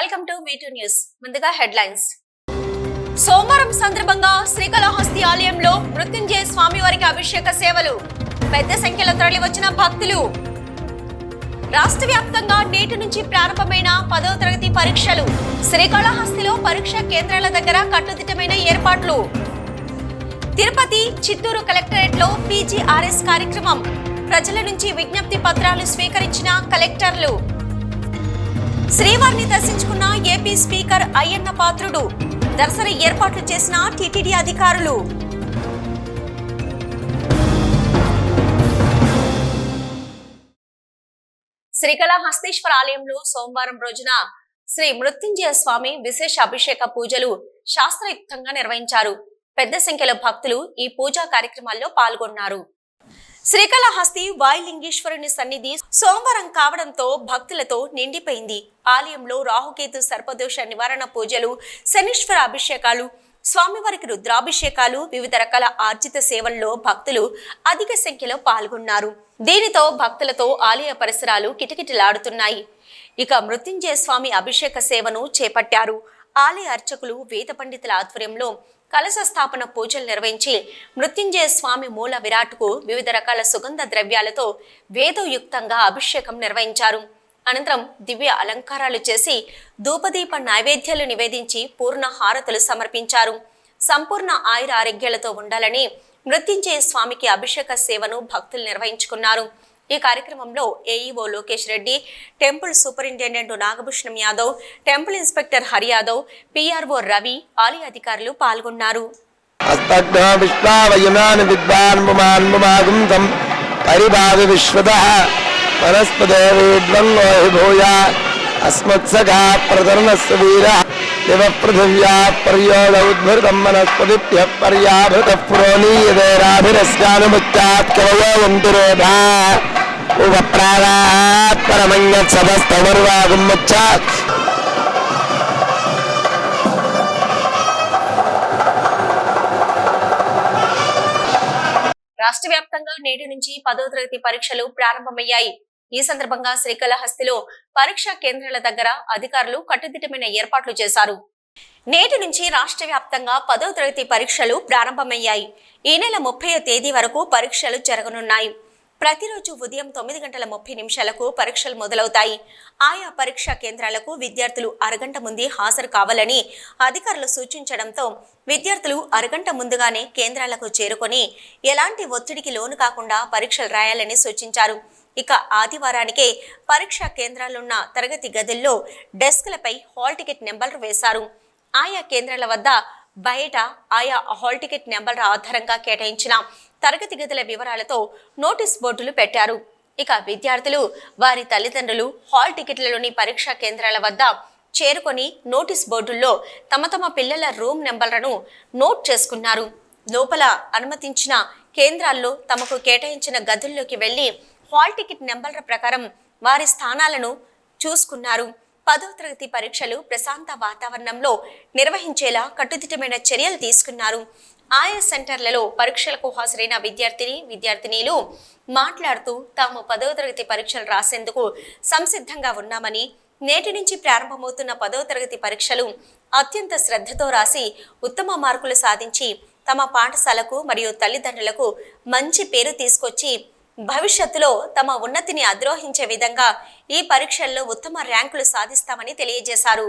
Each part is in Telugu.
Welcome to V two news ముందుగా హెడ్లైన్స్. సోమవారం సందర్భంగా శ్రీకాళహస్తి ఆలయంలో మృత్యుంజయ స్వామివారికి అభిషేక సేవలు. పెద్ద సంఖ్యలో తరలివచ్చిన భక్తులు. రాష్ట్ర వ్యాప్తంగా నేటి నుంచి ప్రారంభమైన పదవ తరగతి పరీక్షలు. శ్రీకాళహస్తిలో పరీక్షా కేంద్రాల దగ్గర కట్టుదిట్టమైన ఏర్పాట్లు. తిరుపతి చిత్తూరు కలెక్టరేట్లో పీజీఆర్ఎస్ కార్యక్రమం. ప్రజల నుంచి విజ్ఞప్తి పత్రాలు స్వీకరించిన కలెక్టర్లు. శ్రీవారిని దర్శించుకున్న ఏపీ స్పీకర్ అయ్యన్న పాత్రుడు. దర్శన ఏర్పాట్లు చేసిన టీటీడీ అధికారులు. శ్రీకాళహస్తీశ్వర ఆలయంలో సోమవారం రోజున శ్రీ మృత్యుంజయ స్వామి విశేష అభిషేక పూజలు శాస్త్రయుక్తంగా నిర్వహించారు. పెద్ద సంఖ్యలో భక్తులు ఈ పూజా కార్యక్రమాల్లో పాల్గొన్నారు. శ్రీకాళహస్తి వాయులింగేశ్వరుని సన్నిధి సోమవారం కావడంతో భక్తులతో నిండిపోయింది. ఆలయంలో రాహుకేతు సర్పదోష నివారణ పూజలు శనీశ్వర అభిషేకాలు స్వామివారికి రుద్రాభిషేకాలు వివిధ రకాల ఆర్జిత సేవల్లో భక్తులు అధిక సంఖ్యలో పాల్గొన్నారు. దీనితో భక్తులతో ఆలయ పరిసరాలు కిటకిటలాడుతున్నాయి. ఇక మృత్యుంజయ స్వామి అభిషేక సేవను చేపట్టారు. ఆలయ అర్చకులు వేద పండితుల ఆధ్వర్యంలో కలశ స్థాపన పూజలు నిర్వహించి మృత్యుంజయ స్వామి మూల విరాట్కు వివిధ రకాల సుగంధ ద్రవ్యాలతో వేదోయుక్తంగా అభిషేకం నిర్వహించారు. అనంతరం దివ్య అలంకారాలు చేసి ధూపదీప నైవేద్యాలు నివేదించి పూర్ణ హారతులు సమర్పించారు. సంపూర్ణ ఆయుర ఆరోగ్యాలతో ఉండాలని మృత్యుంజయ స్వామికి అభిషేక సేవను భక్తులు నిర్వహించుకున్నారు. ఈ కార్యక్రమంలో AEO Lokesh Reddy temple superintendent Nagabhushanam Yadav temple inspector Hari Yadav PRO Ravi ఆలయ అధికారులు పాల్గొన్నారు. అస్మత్సగా విశ్వావయునాని విద్వాన్ వీర ఇవ పృథివ్యా పర్యోద ఉద్భృతం వనస్పతిభ్య పర్యాభృత పురోనీయదేరాభిరస్యానుముచ్చాత్ కవయో వంతురేధా ఉపప్రాణాత్ ముచ్చాత్ రాష్ట్ర వ్యాప్తంగా నేటి నుంచి పదో తరగతి పరీక్షలు ప్రారంభమయ్యాయి. ఈ సందర్భంగా శ్రీకాళహస్తిలో పరీక్షా కేంద్రాల దగ్గర అధికారులు కట్టుదిట్టమైన ఏర్పాట్లు చేశారు. నేటి నుంచి రాష్ట్ర వ్యాప్తంగా పదో తరగతి పరీక్షలు ప్రారంభమయ్యాయి. ఈ నెల ముప్పై తేదీ వరకు పరీక్షలు జరగనున్నాయి. ప్రతిరోజు ఉదయం తొమ్మిది గంటల ముప్పై నిమిషాలకు పరీక్షలు మొదలవుతాయి. ఆయా పరీక్షా కేంద్రాలకు విద్యార్థులు అరగంట ముందే హాజరు కావాలని అధికారులు సూచించడంతో విద్యార్థులు అరగంట ముందుగానే కేంద్రాలకు చేరుకొని ఎలాంటి ఒత్తిడికి లోను కాకుండా పరీక్షలు రాయాలని సూచించారు. ఇక ఆదివారానికే పరీక్షా కేంద్రాలున్న తరగతి గదుల్లో డెస్క్లపై హాల్ టికెట్ నెంబర్లు వేశారు. ఆయా కేంద్రాల వద్ద బయట ఆయా హాల్ టికెట్ నెంబర్ల ఆధారంగా కేటాయించిన తరగతి గదుల వివరాలతో నోటీస్ బోర్డులు పెట్టారు. ఇక విద్యార్థులు వారి తల్లిదండ్రులు హాల్ టికెట్లలోని పరీక్షా కేంద్రాల వద్ద చేరుకొని నోటీస్ బోర్డుల్లో తమ తమ పిల్లల రూమ్ నెంబర్లను నోట్ చేసుకున్నారు. లోపల అనుమతించిన కేంద్రాల్లో తమకు కేటాయించిన గదుల్లోకి వెళ్ళి హాల్ టికెట్ నెంబర్ల ప్రకారం వారి స్థానాలను చూసుకున్నారు. పదో తరగతి పరీక్షలు ప్రశాంత వాతావరణంలో నిర్వహించేలా కట్టుదిట్టమైన చర్యలు తీసుకున్నారు. ఆయా సెంటర్లలో పరీక్షలకు హాజరైన విద్యార్థిని విద్యార్థినీలు మాట్లాడుతూ తాము పదవ తరగతి పరీక్షలు రాసేందుకు సంసిద్ధంగా ఉన్నామని నేటి నుంచి ప్రారంభమవుతున్న పదవ తరగతి పరీక్షలు అత్యంత శ్రద్ధతో రాసి ఉత్తమ మార్కులు సాధించి తమ పాఠశాలకు మరియు తల్లిదండ్రులకు మంచి పేరు తీసుకొచ్చి భవిష్యత్తులో తమ ఉన్నతిని అద్రోహించే విధంగా ఈ పరీక్షల్లో ఉత్తమ ర్యాంకులు సాధిస్తామని తెలియజేశారు.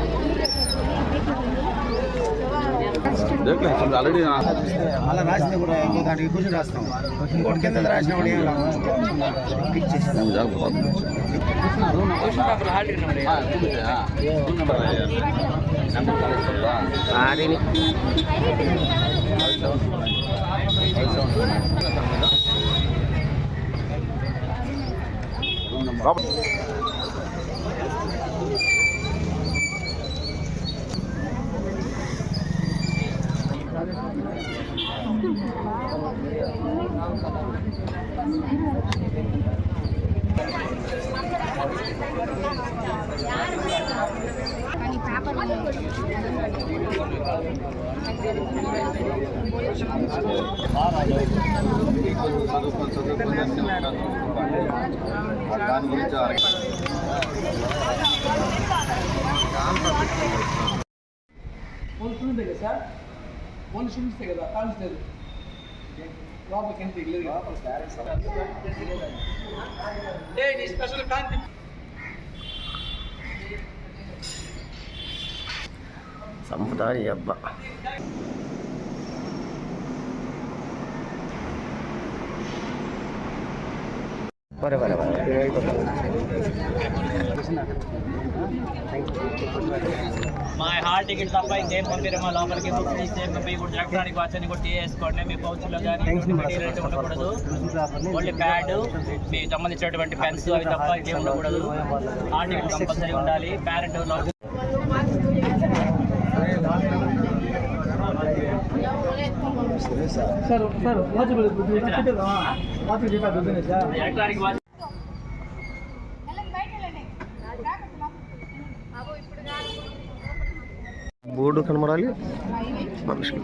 देख ले समझ ऑलरेडी అలా రాసిన కూడా ఇంకో దానికి కూర్చొని రాస్తాం ఇంకోటి కింద రాసిన కూడా ఏం లాభం పిక్ చేసేదాం समझ बहुत బాబు దాని గురించి ఓన్లీ స్టూడెంట్స్ కదా సార్ ఓన్లీ స్టూడెంట్సే కదా కాలేజ్ లేదు లోపలికి ఎంత లేదు ఏ నీ స్పెషల్ కాంతి సంపుతాని అబ్బా బరే బరే మా హాల్ టికెట్ తప్ప ఇంకేం పంపిరు మా లోపలికి బుక్ చేస్తే మీ కూడా ఎలక్ట్రానిక్ వాచ్ అని కూడా వేసుకోండి మీ పౌచ్లో కానీ మెటీరియల్ ఉండకూడదు ఓన్లీ ప్యాడ్ మీ సంబంధించినటువంటి పెన్స్ అవి తప్ప ఇంకేం ఉండకూడదు హాల్ టికెట్ కంపల్సరీ ఉండాలి parent sir sir watch watch board కనబడాలి? మనుషులు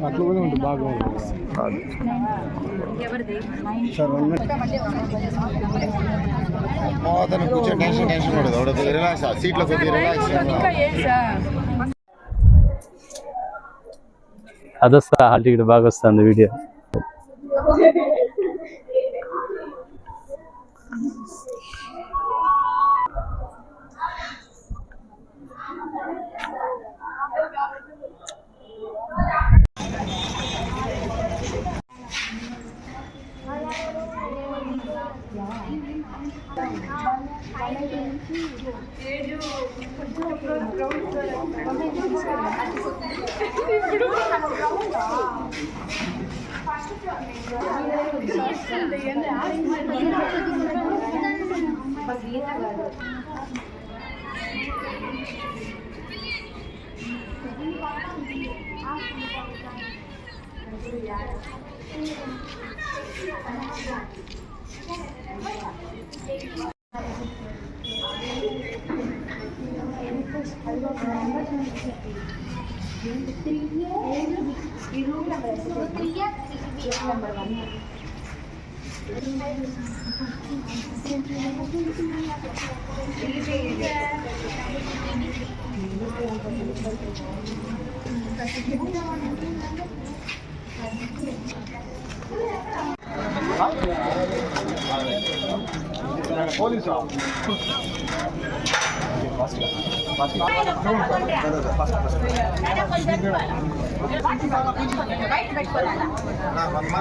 అట్లా కూడా ఉంటుంది బాగా కాదు. అతను కూర్చొని టెన్షన్ టెన్షన్ ఉండదు సీట్లో కొద్దిగా రిలాక్స్ ಅದಸ್ತ ಹಾಟಿಗೆ ಭಾಗವಹಿಸ್ತಾ ಒಂದು ವಿಡಿಯೋ బాగా వస్తుంది పోలీసా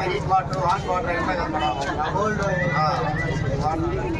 heat water hot water gold water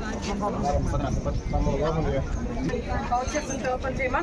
पाऊस पण जेव्हा?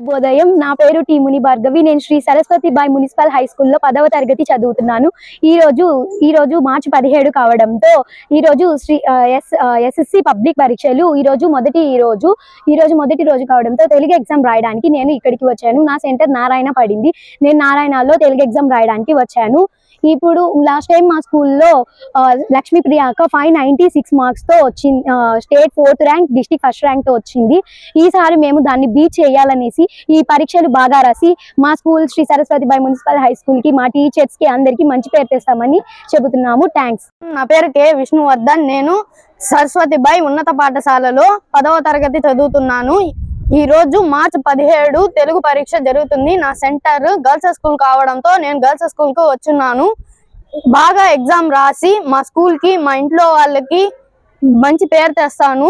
ఉదయం శుభోదయం. నా పేరు టి ముని భార్గవి. నేను శ్రీ సరస్వతి బాయ్ మున్సిపల్ హై స్కూల్లో పదవ తరగతి చదువుతున్నాను. ఈ రోజు ఈ రోజు మార్చి పదిహేడు కావడంతో ఈ రోజు శ్రీ ఎస్ ఎస్ఎస్సి పబ్లిక్ పరీక్షలు ఈ రోజు మొదటి ఈ రోజు ఈ రోజు మొదటి రోజు కావడంతో తెలుగు ఎగ్జామ్ రాయడానికి నేను ఇక్కడికి వచ్చాను. నా సెంటర్ నారాయణ పడింది. నేను నారాయణలో తెలుగు ఎగ్జామ్ రాయడానికి వచ్చాను. ఇప్పుడు లాస్ట్ టైం మా స్కూల్లో Lakshmi Priyaka five ninety six మార్క్స్తో వచ్చింది state fourth rank district first ర్యాంక్తో వచ్చింది. ఈసారి మేము దాన్ని బీట్ చేయాలనేసి ఈ పరీక్షలు బాగా రాసి మా school Shri Saraswathi Bai municipal high స్కూల్కి మా టీచర్స్కి అందరికి మంచి పేరు తెస్తామని చెబుతున్నాము. థ్యాంక్స్ నా పేరు కే. విష్ణువర్ధన్. నేను సరస్వతి బాయ్ ఉన్నత పాఠశాలలో పదవ తరగతి చదువుతున్నాను. ఈ రోజు మార్చి పదిహేడు తెలుగు పరీక్ష జరుగుతుంది. నా సెంటర్ గర్ల్స్ స్కూల్ కావడంతో నేను గర్ల్స్ స్కూల్కు వచ్చున్నాను. బాగా ఎగ్జామ్ రాసి మా స్కూల్కి మా ఇంట్లో వాళ్ళకి మంచి పేరు తెస్తాను.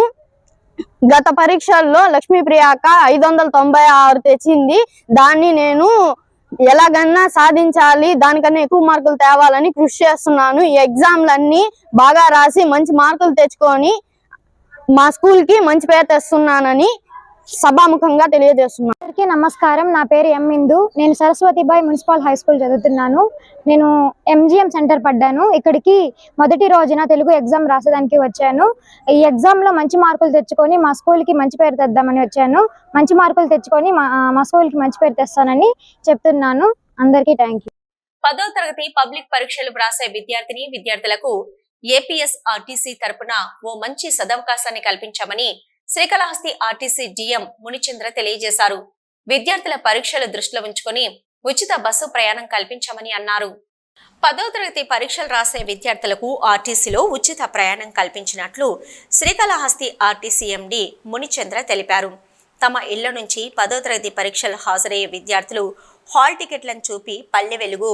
గత పరీక్షల్లో లక్ష్మీ ప్రియాక ఐదు వందల తొంభై ఆరు తెచ్చింది. దాన్ని నేను ఎలాగన్నా సాధించాలి దానికన్నా ఎక్కువ మార్కులు తేవాలని కృషి చేస్తున్నాను. ఈ ఎగ్జామ్లన్నీ బాగా రాసి మంచి మార్కులు తెచ్చుకొని మా స్కూల్కి మంచి పేరు తెస్తున్నానని సభాముఖంగా తెలియజేస్తున్నాను. అందరికీ నమస్కారం. నా పేరు ఎం ఇందు. నేను సరస్వతిబాయ్ మున్సిపల్ హై స్కూల్ చదువుతున్నాను. నేను ఎంజిఎం సెంటర్ పడ్డాను. ఇక్కడికి మొదటి రోజున తెలుగు ఎగ్జామ్ రాసేదానికి వచ్చాను. ఈ ఎగ్జామ్లో మంచి మార్కులు తెచ్చుకొని మా స్కూల్కి మంచి పేరు తెద్దామని వచ్చాను. మంచి మార్కులు తెచ్చుకొని మా మా స్కూల్కి మంచి పేరు తెస్తానని చెప్తున్నాను. అందరికీ థ్యాంక్ యూ. పదో తరగతి పబ్లిక్ పరీక్షలు వ్రాసే విద్యార్థిని విద్యార్థులకు ఏపీఎస్ ఆర్టీసీ తరపున ఓ మంచి సదవకాశాన్ని కల్పించామని శ్రీకాళహస్తి ఆర్టీసీ డిఎం మునిచంద్ర తెలియజేశారు. విద్యార్థుల పరీక్షలు దృష్టిలో ఉంచుకొని ఉచిత బస్సు ప్రయాణం కల్పించామని అన్నారు. పదో తరగతి పరీక్షలు రాసే విద్యార్థులకు ఆర్టీసీలో ఉచిత ప్రయాణం కల్పించినట్లు శ్రీకాళహస్తి ఆర్టీసీ ఎండి మునిచంద్ర తెలిపారు. తమ ఇళ్ళ నుంచి పదో తరగతి పరీక్షలు హాజరయ్యే విద్యార్థులు హాల్ టికెట్లను చూపి Palle Velugu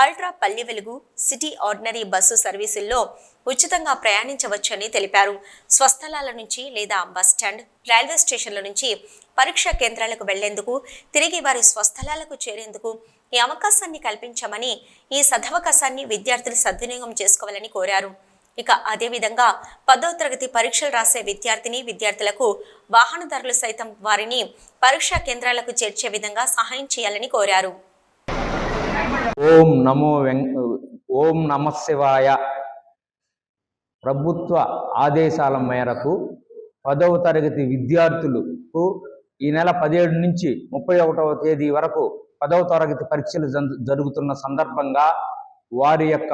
ultra Palle Velugu city ordinary bus సర్వీసుల్లో ఉచితంగా ప్రయాణించవచ్చని తెలిపారు. స్వస్థలాల నుంచి లేదా బస్ స్టాండ్ రైల్వే స్టేషన్ల నుంచి పరీక్షా కేంద్రాలకు వెళ్ళేందుకు తిరిగి వారి స్వస్థలాలకు చేరేందుకు ఈ అవకాశాన్ని కల్పించమని ఈ సదవకాశాన్ని విద్యార్థులు సద్వినియోగం చేసుకోవాలని కోరారు. ఇక అదేవిధంగా పదో తరగతి పరీక్షలు రాసే విద్యార్థిని విద్యార్థులకు వాహనదారులు సైతం వారిని పరీక్షా కేంద్రాలకు చేర్చే విధంగా సహాయం చేయాలని కోరారు. ఓం నమో ఓం నమ శివాయ. ప్రభుత్వ ఆదేశాల మేరకు పదవ తరగతి విద్యార్థులకు ఈ నెల పదిహేడు నుంచి ముప్పై ఒకటవ తేదీ వరకు పదవ తరగతి పరీక్షలు జరుగుతున్న సందర్భంగా వారి యొక్క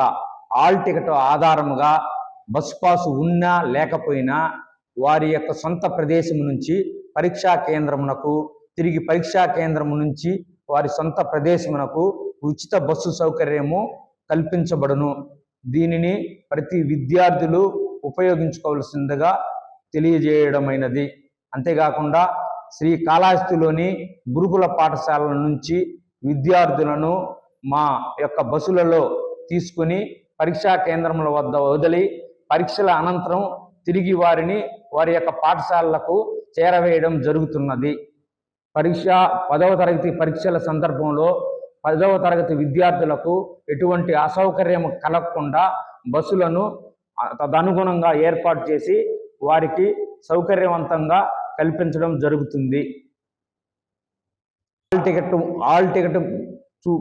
ఆల్ టికెట్ ఆధారముగా బస్ పాసు ఉన్నా లేకపోయినా వారి యొక్క సొంత ప్రదేశం నుంచి పరీక్షా కేంద్రమునకు తిరిగి పరీక్షా కేంద్రము నుంచి వారి సొంత ప్రదేశమునకు ఉచిత బస్సు సౌకర్యము కల్పించబడును. దీనిని ప్రతి విద్యార్థులు ఉపయోగించుకోవలసిందిగా తెలియజేయడమైనది. అంతేకాకుండా శ్రీ కాళహస్తిలోని గురుకుల పాఠశాలల నుంచి విద్యార్థులను మా యొక్క బస్సులలో తీసుకుని పరీక్షా కేంద్రముల వద్ద వదిలి పరీక్షల అనంతరం తిరిగి వారిని వారి యొక్క పాఠశాలలకు చేరవేయడం జరుగుతున్నది. పరీక్ష పదవ తరగతి పరీక్షల సందర్భంలో పదవ తరగతి విద్యార్థులకు ఎటువంటి అసౌకర్యం కలగకుండా బస్సులను తదనుగుణంగా ఏర్పాటు చేసి వారికి సౌకర్యవంతంగా కల్పించడం జరుగుతుంది. హాల్ టికెట్ హాల్ టికెట్ చూ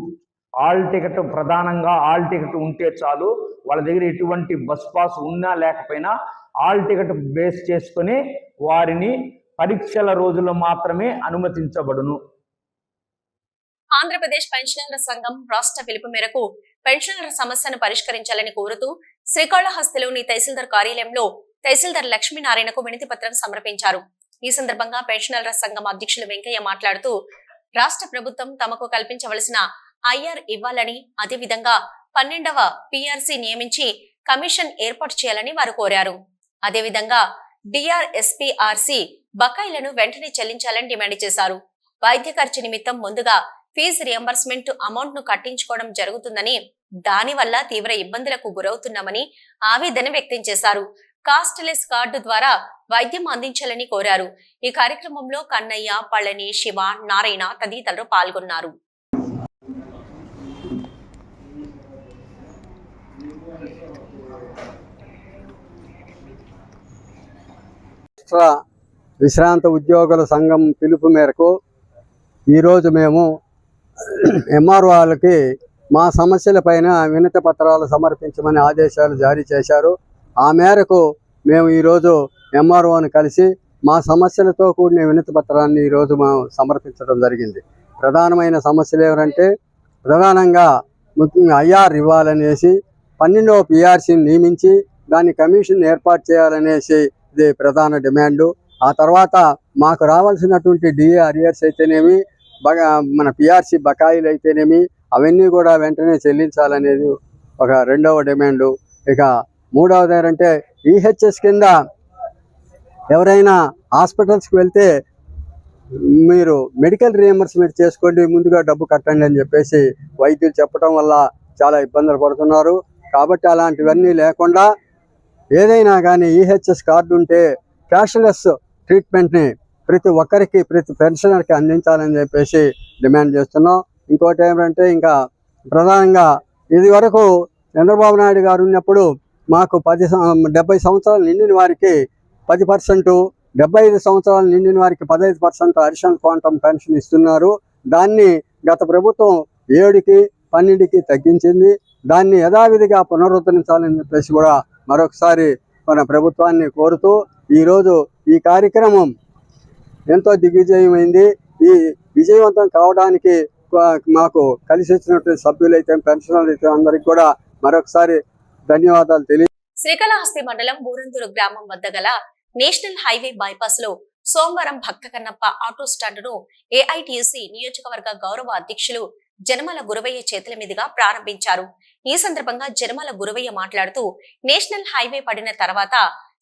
ఆల్ టికెట్ ప్రధానంగా ఆల్ టికెట్ ఉంటే చాలు. వాళ్ళ దగ్గర ఎటువంటి బస్ పాస్ ఉన్నా లేకపోయినా ఆల్ టికెట్ బేస్ చేసుకొని వారిని పరీక్షల రోజుల్లో మాత్రమే అనుమతించబడును. ఆంధ్రప్రదేశ్ పెన్షనర్ల సంఘం రాష్ట్ర పిలుపు మేరకు పెన్షనర్ల సమస్యను పరిష్కరించాలని కోరుతూ శ్రీకాళహస్తిలోని తహసీల్దార్ కార్యాలయంలో తహసీల్దార్ లక్ష్మీనారాయణకు వినతి పత్రం సమర్పించారు. ఈ సందర్భంగా పెన్షనర్ల సంఘం అధ్యక్షులు వెంకయ్య మాట్లాడుతూ రాష్ట్ర ప్రభుత్వం తమకు కల్పించవలసిన ఐఆర్ ఇవ్వాలని అదేవిధంగా పన్నెండవ పిఆర్సీ నియమించి కమిషన్ ఏర్పాటు చేయాలని వారు కోరారు. అదేవిధంగా డిఆర్ఎస్పీఆర్సీ బకాయిలను వెంటనే చెల్లించాలని డిమాండ్ చేశారు. వైద్య ఖర్చు నిమిత్తం ముందుగా ఫీజు రియంబర్స్మెంట్ అమౌంట్ను కట్టించుకోవడం జరుగుతుందని దానివల్ల తీవ్ర ఇబ్బందులకు గురవుతున్నామని ఆవేదన వ్యక్తం చేశారు. కాస్ట్లెస్ కార్డు ద్వారా వైద్యం అందించాలని కోరారు. ఈ కార్యక్రమంలో కన్నయ్య పళని శివ నారాయణ తదితరులు పాల్గొన్నారు. రాష్ట్ర విశ్రాంత ఉద్యోగుల సంఘం పిలుపు మేరకు ఈరోజు మేము ఎంఆర్ఓ వాళ్ళకి మా సమస్యలపైన వినతి పత్రాలు సమర్పించమని ఆదేశాలు జారీ చేశారు. ఆ మేరకు మేము ఈరోజు ఎంఆర్ఓని కలిసి మా సమస్యలతో కూడిన వినతి పత్రాన్ని ఈరోజు మేము సమర్పించడం జరిగింది. ప్రధానమైన సమస్యలు ఎవరంటే ప్రధానంగా ముఖ్యంగా ఐఆర్ ఇవ్వాలనేసి పన్నెండవ పిఆర్సీని నియమించి దాని కమిషన్ ఏర్పాటు చేయాలనేసి ఇది ప్రధాన డిమాండు. ఆ తర్వాత మాకు రావాల్సినటువంటి డిఏ అరియర్స్ అయితేనేమి బగా మన పిఆర్సి బకాయిలు అయితేనేమి అవన్నీ కూడా వెంటనే చెల్లించాలనేది ఒక రెండవ డిమాండు. ఇక మూడవది ఏంటంటే ఈహెచ్ఎస్ కింద ఎవరైనా హాస్పిటల్స్కి వెళ్తే మీరు మెడికల్ రియంబర్స్మెంట్ చేసుకోండి ముందుగా డబ్బు కట్టండి అని చెప్పేసి వైద్యులు చెప్పడం వల్ల చాలా ఇబ్బందులు పడుతున్నారు. కాబట్టి అలాంటివన్నీ లేకుండా ఏదైనా కానీ ఈహెచ్ఎస్ కార్డు ఉంటే క్యాష్లెస్ ట్రీట్మెంట్ని ప్రతి ఒక్కరికి ప్రతి పెన్షనర్కి అందించాలని చెప్పేసి డిమాండ్ చేస్తున్నాం. ఇంకోటి ఏమంటే ఇంకా ప్రధానంగా ఇది వరకు చంద్రబాబు నాయుడు గారు ఉన్నప్పుడు మాకు పది సం- డెబ్బై సంవత్సరాలు నిండిన వారికి పది పర్సెంటు డెబ్బై ఐదు సంవత్సరాలు నిండిన వారికి పదహైదు పర్సెంట్ అడిషనల్ క్వాంటమ్ పెన్షన్ ఇస్తున్నారు. దాన్ని గత ప్రభుత్వం ఏడుకి పన్నెండుకి తగ్గించింది. దాన్ని యథావిధిగా పునరుద్ధరించాలని చెప్పేసి కూడా మరొకసారి మన ప్రభుత్వాన్ని కోరుతూ ఈరోజు ఈ కార్యక్రమం ఎంతో దిగ్విజయమైంది. ఈ విజయవంతం కావడానికి మాకు కలిసి వచ్చినటువంటి సభ్యులైతే పెన్షనర్లు అయితే అందరికి కూడా మరొకసారి ధన్యవాదాలు తెలియ శ్రీకాళహస్తి మండలం బూరందూరు గ్రామం వద్ద గల నేషనల్ హైవే బైపాస్లో సోమవారం భక్త కన్నప్ప ఆటో స్టాండ్ను ఏఐటియుసి నియోజకవర్గ గౌరవ అధ్యక్షులు జనమల గురవయ్య చేతుల మీదుగా ప్రారంభించారు. ఈ సందర్భంగా జనమల గురవయ్య మాట్లాడుతూ నేషనల్ హైవే పడిన తర్వాత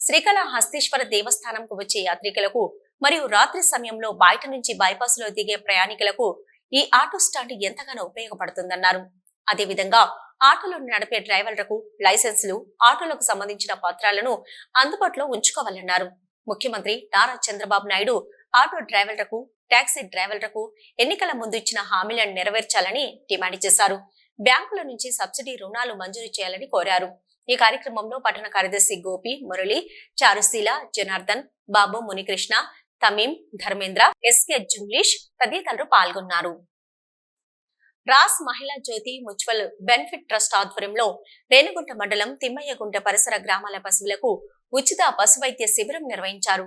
శ్రీకాళహస్తీశ్వర దేవస్థానంకు వచ్చే యాత్రికులకు మరియు రాత్రి సమయంలో బయట నుంచి బైపాస్లో దిగే ప్రయాణికులకు ఈ ఆటో స్టాండ్ ఎంతగానో ఉపయోగపడుతుందన్నారు. అదేవిధంగా ఆటోలను నడిపే డ్రైవర్లకు లైసెన్సులు ఆటోలకు సంబంధించిన పత్రాలను అందుబాటులో ఉంచుకోవాలన్నారు. ముఖ్యమంత్రి నారా చంద్రబాబు నాయుడు ఆటో డ్రైవర్లకు టాక్సీ డ్రైవర్లకు ఎన్నికల ముందు ఇచ్చిన హామీలను నెరవేర్చాలని డిమాండ్ చేశారు. బ్యాంకుల నుంచి సబ్సిడీ రుణాలు మంజూరు చేయాలని కోరారు. ఈ కార్యక్రమంలో పట్టణ కార్యదర్శి గోపి మురళి చారుశీల జనార్దన్ బాబు మునికృష్ణ తమీం ధర్మేంద్ర ఎస్కే జుంగ్లీష్ తదితరులు పాల్గొన్నారు. రాస్ మహిళా జ్యోతి ముచువల్ బెనిఫిట్ ట్రస్ట్ ఆధ్వర్యంలో రేణుగుంట మండలం తిమ్మయ్యగుంట పరిసర గ్రామాల పశువులకు ఉచిత పశు వైద్య శిబిరం నిర్వహించారు.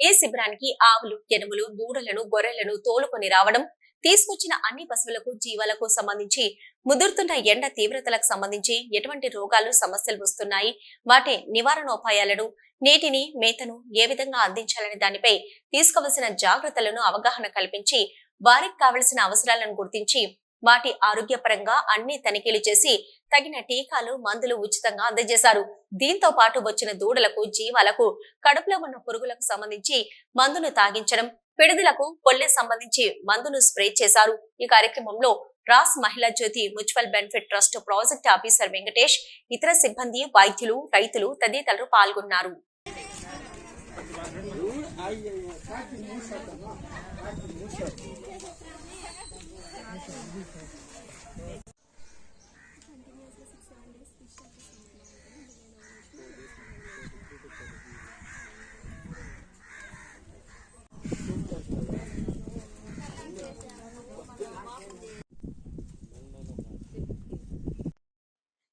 ఈ శిబిరానికి ఆవులు ఎనుములు దూడలను గొర్రెలను తోలుకొని రావడం తీసుకొచ్చిన అన్ని పశువులకు జీవాలకు సంబంధించి ముదురుతున్న ఎండ తీవ్రతలకు సంబంధించి ఎటువంటి రోగాలు సమస్యలు వస్తున్నాయి? వాటి నివారణోపాయాలను నీటిని మేతను ఏ విధంగా అందించాలనే దానిపై తీసుకోవలసిన జాగ్రత్తలను అవగాహన కల్పించి వారికి కావలసిన అవసరాలను గుర్తించి వాటి ఆరోగ్యపరంగా అన్ని తనిఖీలు చేసి తగిన టీకాలు మందులు ఉచితంగా అందజేశారు. దీంతో పాటు వచ్చిన దూడలకు జీవాలకు కడుపులో ఉన్న పురుగులకు సంబంధించి మందును తాగించడం పిడుదలకు పొల్లె సంబంధించి మందును స్ప్రే చేశారు. ఈ కార్యక్రమంలో రాస్ మహిళా Jyothi municipal benefit trust project officer Venkatesh ఇతర సిబ్బంది వైద్యులు రైతులు తదితరులు పాల్గొన్నారు.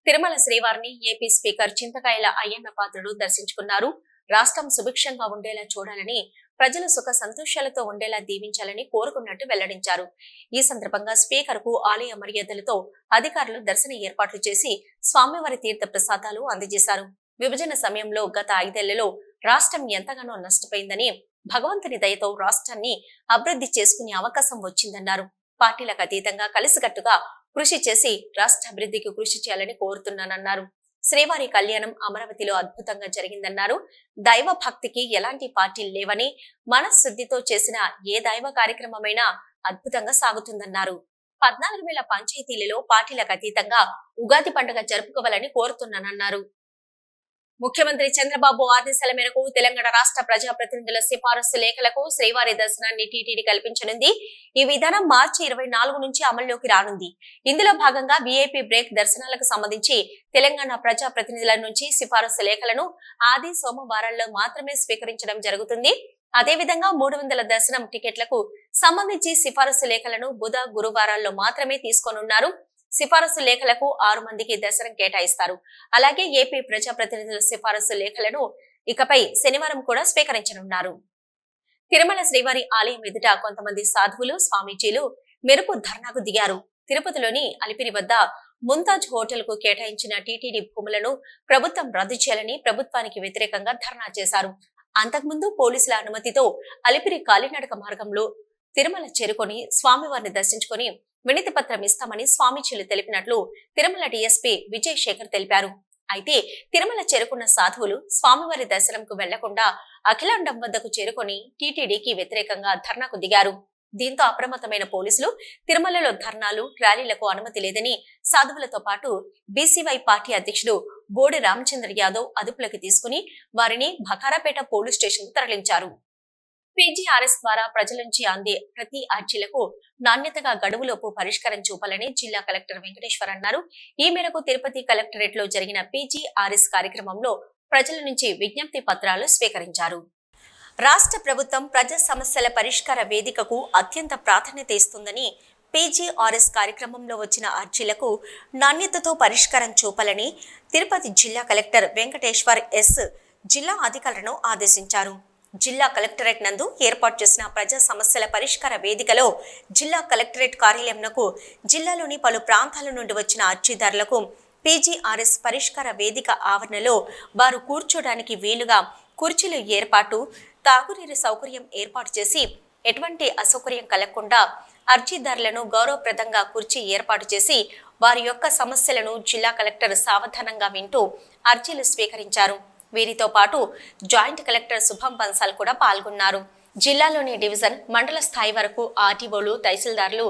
తిరుమల శ్రీవారిని ఏపీ స్పీకర్ చింతకాయల అయ్యన్న పాత్రుడు దర్శించుకున్నారు. రాష్ట్రం సుభిక్షంగా ఉండేలా చూడాలని ప్రజలు సుఖ సంతోషాలతో ఉండేలా దీవించాలని కోరుకున్నట్టు వెల్లడించారు. ఈ సందర్భంగా స్పీకర్కు ఆలయ మర్యాదలతో అధికారులు దర్శన ఏర్పాట్లు చేసి స్వామివారి తీర్థ ప్రసాదాలు అందజేశారు. విభజన సమయంలో గత ఐదేళ్ళలో రాష్ట్రం ఎంతగానో నష్టపోయిందని భగవంతుని దయతో రాష్ట్రాన్ని అభివృద్ధి చేసుకునే అవకాశం వచ్చిందన్నారు. పార్టీలకు అతీతంగా కలిసికట్టుగా కృషి చేసి రాష్ట్ర అభివృద్ధికి కృషి చేయాలని కోరుతున్నానన్నారు. శ్రీవారి కళ్యాణం అమరావతిలో అద్భుతంగా జరిగిందన్నారు. దైవ భక్తికి ఎలాంటి పార్టీలు లేవని మనశుద్ధితో చేసిన ఏ దైవ కార్యక్రమమైనా అద్భుతంగా సాగుతుందన్నారు. పద్నాలుగు వేల పంచాయతీలలో పార్టీలకు అతీతంగా ఉగాది పండుగ జరుపుకోవాలని కోరుతున్నానన్నారు. ముఖ్యమంత్రి చంద్రబాబు ఆదేశాల మేరకు తెలంగాణ రాష్ట్ర ప్రజాప్రతినిధుల సిఫారసు లేఖలకు శ్రీవారి దర్శనాన్ని టీటీడీ కల్పించనుంది. ఈ విధానం మార్చి ఇరవై నాలుగు నుంచి అమల్లోకి రానుంది. ఇందులో భాగంగా వీఐపీ బ్రేక్ దర్శనాలకు సంబంధించి తెలంగాణ ప్రజా ప్రతినిధుల నుంచి సిఫారసు లేఖలను ఆది సోమవారాల్లో మాత్రమే స్వీకరించడం జరుగుతుంది. అదేవిధంగా మూడు వందల దర్శనం టికెట్లకు సంబంధించి సిఫారసు లేఖలను బుధ గురువారాల్లో మాత్రమే తీసుకోనున్నారు. సిఫారసు లేఖలకు ఆరు మందికి దర్శనం కేటాయిస్తారు. అలాగే ఏపీ ప్రజాప్రతినిధుల సిఫారసు లేఖలను ఇకపై శనివారం కూడా స్వీకరించనున్నారు. తిరుమల శ్రీవారి ఆలయం ఎదుట కొంతమంది సాధువులు స్వామీజీలు మెరుపు ధర్నాకు దిగారు. తిరుపతిలోని అలిపిరి వద్ద ముంతాజ్ హోటల్కు కేటాయించిన టీటీడీ భూములను ప్రభుత్వం రద్దు చేయాలని ప్రభుత్వానికి వ్యతిరేకంగా ధర్నా చేశారు. అంతకుముందు పోలీసుల అనుమతితో అలిపిరి కాలినడక మార్గంలో తిరుమల చేరుకొని స్వామివారిని దర్శించుకొని వినతి పత్రం ఇస్తామని స్వామీజీలు తెలిపినట్లు తిరుమల డిఎస్పీ విజయశేఖర్ తెలిపారు. అయితే తిరుమల చేరుకున్న సాధువులు స్వామివారి దర్శనంకు వెళ్ళకుండా అఖిలాండం వద్దకు చేరుకొని టీటీడీకి వ్యతిరేకంగా ధర్నాకు దిగారు. దీంతో అప్రమత్తమైన పోలీసులు తిరుమలలో ధర్నాలు ర్యాలీలకు అనుమతి లేదని సాధువులతో పాటు బీసీవై పార్టీ అధ్యక్షుడు బోడి రామచంద్ర యాదవ్ అదుపులోకి తీసుకుని వారిని భకారాపేట పోలీస్ స్టేషన్ తరలించారు. పీజీఆర్ఎస్ ద్వారా ప్రజల నుంచి అందే ప్రతి అర్జీలకు నాణ్యతగా గడువులోపు పరిష్కారం చూపాలని జిల్లా కలెక్టర్ వెంకటేశ్వర్ అన్నారు. ఈ మేరకు తిరుపతి కలెక్టరేట్లో జరిగిన పీజీఆర్ఎస్ కార్యక్రమంలో ప్రజల నుంచి విజ్ఞప్తి పత్రాలు స్వీకరించారు. రాష్ట్ర ప్రభుత్వం ప్రజా సమస్యల పరిష్కార వేదికకు అత్యంత ప్రాధాన్యత ఇస్తుందని పీజీఆర్ఎస్ కార్యక్రమంలో వచ్చిన అర్జీలకు నాణ్యతతో పరిష్కారం చూపాలని తిరుపతి జిల్లా కలెక్టర్ వెంకటేశ్వర్ ఎస్. జిల్లా అధికారులను ఆదేశించారు. జిల్లా కలెక్టరేట్ నందు ఏర్పాటు చేసిన ప్రజా సమస్యల పరిష్కార వేదికలో జిల్లా కలెక్టరేట్ కార్యాలయంకు జిల్లాలోని పలు ప్రాంతాల నుండి వచ్చిన అర్జీదారులకు పీజీఆర్ఎస్ పరిష్కార వేదిక ఆవరణలో వారు కూర్చోడానికి వీలుగా కుర్చీలు ఏర్పాటు తాగునీరు సౌకర్యం ఏర్పాటు చేసి ఎటువంటి అసౌకర్యం కలగకుండా అర్జీదారులను గౌరవప్రదంగా కుర్చీ ఏర్పాటు చేసి వారి యొక్క సమస్యలను జిల్లా కలెక్టర్ సావధానంగా వింటూ అర్జీలు స్వీకరించారు. వీరితో పాటు జాయింట్ కలెక్టర్ శుభం బన్సాల్ కూడా పాల్గొన్నారు. జిల్లాలోని డివిజన్ మండల స్థాయి వరకు ఆర్టీఓలు తహసీల్దార్లు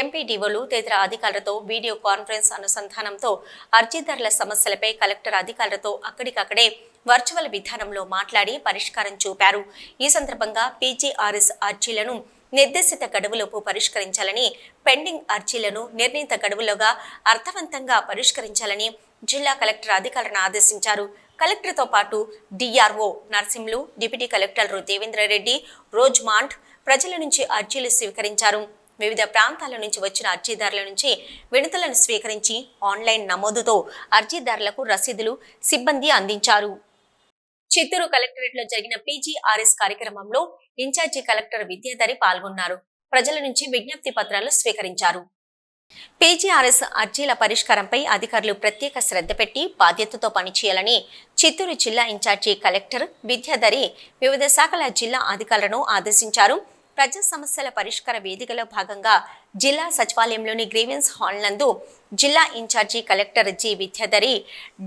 ఎంపీడీఓలు తదితర అధికారులతో వీడియో కాన్ఫరెన్స్ అనుసంధానంతో అర్జీదారుల సమస్యలపై కలెక్టర్ అధికారులతో అక్కడికక్కడే వర్చువల్ విధానంలో మాట్లాడి పరిష్కారం చూపారు. ఈ సందర్భంగా పీజీఆర్ఎస్ అర్జీలను నిర్దేశిత గడువులోపు పరిష్కరించాలని పెండింగ్ అర్జీలను నిర్ణీత గడువులోగా అర్థవంతంగా పరిష్కరించాలని జిల్లా కలెక్టర్ అధికారులను ఆదేశించారు. కలెక్టర్తో పాటు డిఆర్ఓ నర్సింలు డిప్యూటీ కలెక్టర్లు దేవేంద్రరెడ్డి రోజ్మాంట్ ప్రజల నుంచి అర్జీలు స్వీకరించారు. వివిధ ప్రాంతాల నుంచి వచ్చిన అర్జీదారుల నుంచి వినతులను స్వీకరించి ఆన్లైన్ నమోదుతో అర్జీదారులకు రసీదులు సిబ్బంది అందించారు. చిత్తూరు కలెక్టరేట్లో జరిగిన పీజీఆర్ఎస్ కార్యక్రమంలో ఇన్ఛార్జి కలెక్టర్ విద్యాధరి పాల్గొన్నారు. ప్రజల నుంచి విజ్ఞప్తి పత్రాలు స్వీకరించారు. పీజీఆర్ఎస్ అర్జీల పరిష్కారంపై అధికారులు ప్రత్యేక శ్రద్ధ పెట్టి బాధ్యతతో పనిచేయాలని చిత్తూరు జిల్లా ఇన్ఛార్జి కలెక్టర్ విద్యాధరి వివిధ శాఖల జిల్లా అధికారులను ఆదేశించారు. ప్రజా సమస్యల పరిష్కార వేదికలో భాగంగా జిల్లా సచివాలయంలోని గ్రీవెన్స్ హాల్ నందు జిల్లా incharge collector G Vidyadhari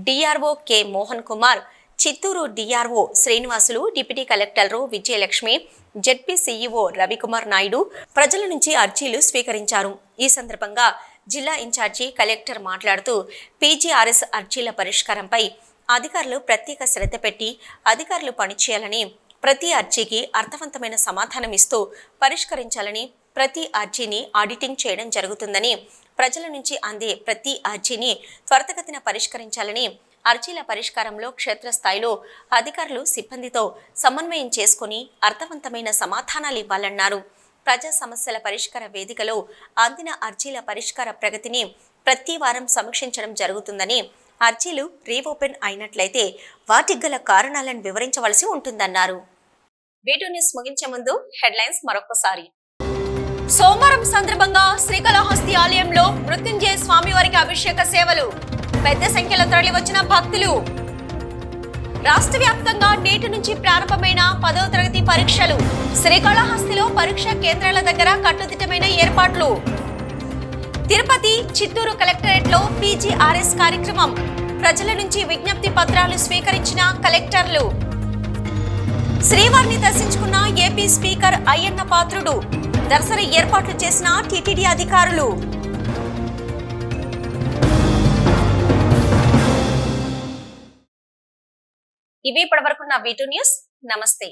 DRO K Mohan Kumar Chittoor DRO Srinivasulu deputy collector Vijayalakshmi ZP CEO Ravikumar Naidu ప్రజల నుంచి అర్జీలు స్వీకరించారు. ఈ సందర్భంగా జిల్లా ఇన్ఛార్జి కలెక్టర్ మాట్లాడుతూ పీజీఆర్ఎస్ అర్జీల పరిష్కారంపై అధికారులు ప్రత్యేక శ్రద్ధ పెట్టి అధికారులు పనిచేయాలని ప్రతి అర్జీకి అర్థవంతమైన సమాధానం ఇస్తూ పరిష్కరించాలని ప్రతి అర్జీని ఆడిటింగ్ చేయడం జరుగుతుందని ప్రజల నుంచి అందే ప్రతి అర్జీని త్వరితగతిన పరిష్కరించాలని అర్జీల పరిష్కారంలో క్షేత్రస్థాయిలో అధికారులు సిబ్బందితో సమన్వయం చేసుకుని అర్థవంతమైన సమాధానాలు ఇవ్వాలన్నారు. ప్రజా సమస్యల పరిష్కార వేదికలో అందిన అర్జీల పరిష్కార ప్రగతిని ప్రతి వారం సమీక్షించడం జరుగుతుందని అర్జీలు రీఓపెన్ అయినట్లయితే వాటికి గల కారణాలను వివరించవలసి ఉంటుందన్నారు. వీడియో న్యూస్ ముగించే ముందు హెడ్లైన్స్ మరొకసారి సోమవారం సందర్భంగా శ్రీకాళహస్తి ఆలయంలో మృత్యుంజయ స్వామివారికి అభిషేక సేవలు. పెద్ద సంఖ్యలో తరలివచ్చిన భక్తులు. రాష్ట్ర వ్యాప్తంగా నేటి నుంచి ప్రారంభమైన పదవ తరగతి పరీక్షలు శ్రీకాళహస్తిలో పరీక్షా కేంద్రాల దగ్గర కట్టుదిట్టమైన ఏర్పాట్లు. తిరుపతి చిత్తూరు కలెక్టరేట్లో పీజీఆర్ఎస్ కార్యక్రమం ప్రజల నుంచి విజ్ఞప్తి పత్రాలు స్వీకరించిన కలెక్టర్లు. శ్రీవారిని దర్శించుకున్న ఏపీ స్పీకర్ అయ్యన్న పాత్రుడు దర్శన ఏర్పాట్లు చేసిన టీటీడీ అధికారులు. ఇవి ఇప్పటివరకు నా వీటూ న్యూస్ నమస్తే.